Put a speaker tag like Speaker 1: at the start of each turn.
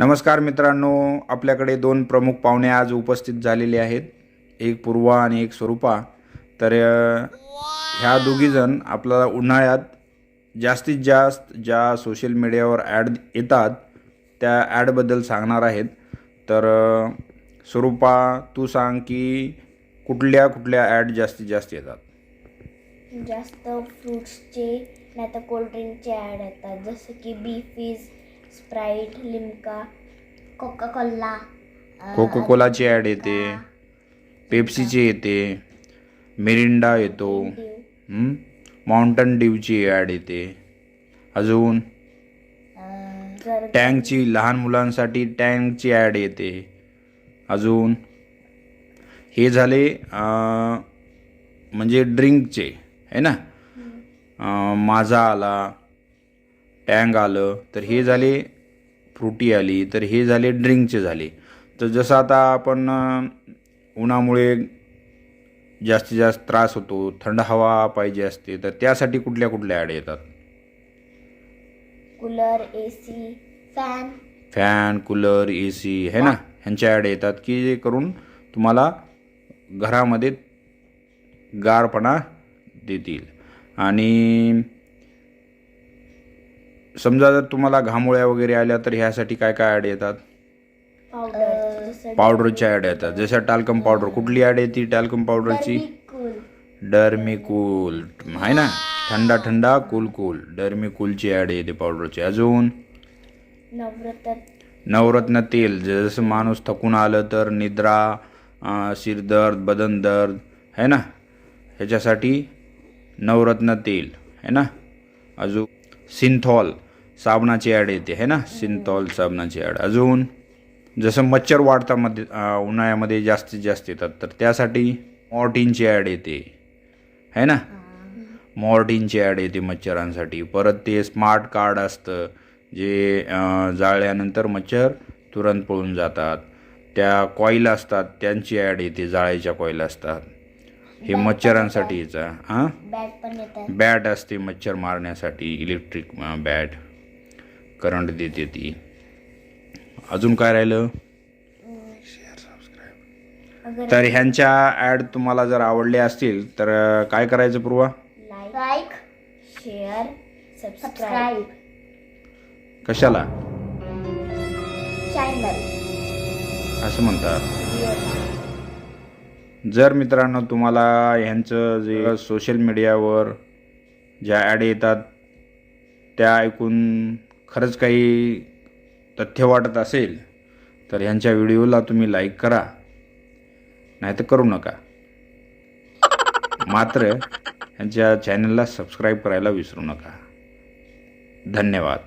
Speaker 1: नमस्कार मित्रांनो आपल्याकडे दोन प्रमुख पाहुणे आज उपस्थित झालेले आहेत. एक पूर्वा आणि एक स्वरूपा. तर ह्या दोघीजण आपल्याला उन्हाळ्यात जास्तीत जास्त ज्या सोशल मीडियावर ॲड येतात त्या ॲडबद्दल सांगणार आहेत. तर स्वरूपा तू सांग की कुठल्या कुठल्या ॲड जास्तीत जास्त येतात?
Speaker 2: जास्त फ्रुट्सचे नाही तर कोल्ड्रिंकचे ॲड येतात. जसं की B fizz Sprite Limca Coca Cola
Speaker 1: cocoa कोलाची ॲड येते पेप्सीची येते मिरिंडा येतो माउंटन ड्यूची ॲड येते. अजून? टँकची लहान मुलांसाठी टँकची ॲड येते. अजून? हे झाले म्हणजे ड्रिंकचे आहे ना? माझा आला टँग आलं तर हे झाले फ्रुटी आली तर हे झाले ड्रिंकचे झाले. तर जसं आता आपण उन्हामुळे जास्तीत जास्त त्रास होतो थंड हवा पाहिजे असते तर त्यासाठी कुठल्या कुठल्या ॲड येतात?
Speaker 2: Cooler A C fan.
Speaker 1: Fan cooler A C है ना? ह्यांच्या ॲड येतात की जे करून तुम्हाला घरामध्ये गारपणा देतील. आणि समजा जर तुम्हाला घामोळ्या वगैरे आल्या तर ह्यासाठी काय काय ॲड येतात? पावडरच्या ॲड येतात. जसं टाल्कम पावडर कुठली ॲड येते टाल्कम पावडरची
Speaker 2: कूल
Speaker 1: डर्मिकूल आहे ना? थंडा थंडा कूल कूल डर्मिकूलची ॲड येते पावडरची अजून?
Speaker 2: नवरत्न
Speaker 1: तेल. जसं माणूस थकून आलं तर निद्रा शिरदर्द बदन दर्द है ना? ह्याच्यासाठी नवरत्न तेल. है ना? अजून? सिंथॉल साबणाची ॲड येते है ना? सिंथॉल साबणाची ॲड. अजून जसं मच्छर वाढता मध्ये उन्हाळ्यामध्ये जास्तीत जास्त येतात तर त्यासाठी मॉर्टिनची ॲड येते है ना? मॉर्टिनची ॲड येते मच्छरांसाठी. परत ते स्मार्ट कार्ड असतं जे जाळल्यानंतर मच्छर तुरंत पळून जातात. त्या कॉईल असतात त्यांची ॲड येते जाळ्याच्या कॉईल असतात. हे मच्छरांसाठी याचा हां?
Speaker 2: पण येतात.
Speaker 1: बॅट असते मच्छर मारण्यासाठी इलेक्ट्रिक बॅट. करंट देते ती. अजून काय राहिलं? तर ह्यांच्या ॲड तुम्हाला जर आवडल्या असतील तर काय करायचं पूर्वा?
Speaker 2: लाईक शेअर सबस्क्राईब
Speaker 1: कशाला?
Speaker 2: चॅनल
Speaker 1: असं म्हणतात जर मित्रांनो तुम्हाला ह्यांचं जे सोशल मीडियावर ज्या ॲड येतात त्या ऐकून खरंच काही तथ्य वाटत असेल तर ह्यांच्या व्हिडिओला तुम्ही लाईक करा. नाही तर करू नका. मात्र ह्यांच्या चॅनलला सबस्क्राईब करायला विसरू नका. धन्यवाद.